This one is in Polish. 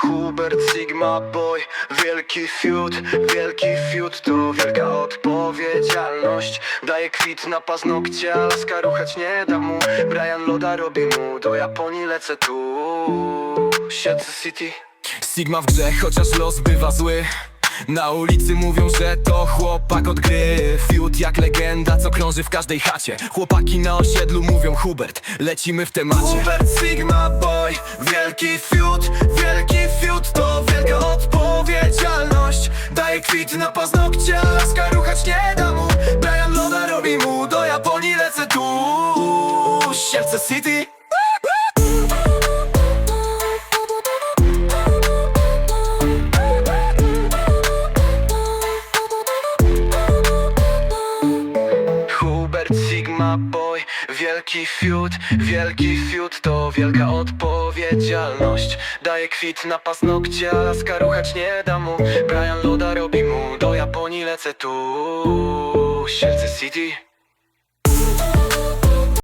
Hubert Sigma Boy Wielki fiut, wielki fiut To wielka odpowiedzialność. Daje kwit na paznokcie, a laska ruchać nie da mu. Brian Loda robi mu, do Japonii lecę tu. Siedzę City. Sigma w grze, chociaż los bywa zły. Na ulicy mówią, że to chłopak od gry. Fiut jak legenda, co krąży w każdej chacie. Chłopaki na osiedlu mówią Hubert, lecimy w temacie. Hubert Sigma Boy Wielki fiut, Daje na paznokcie, a laska ruchać nie da mu. Brian Loda robi mu, do Japonii lecę tu. Sielce City. Hubert Sigma Boy Wielki fiut, wielki fiut To wielka odpowiedzialność. Daje kwit na paznokcie, a laska ruchać nie da mu. Brian Loda robi mu, do Japonii lecę tu. Sielce City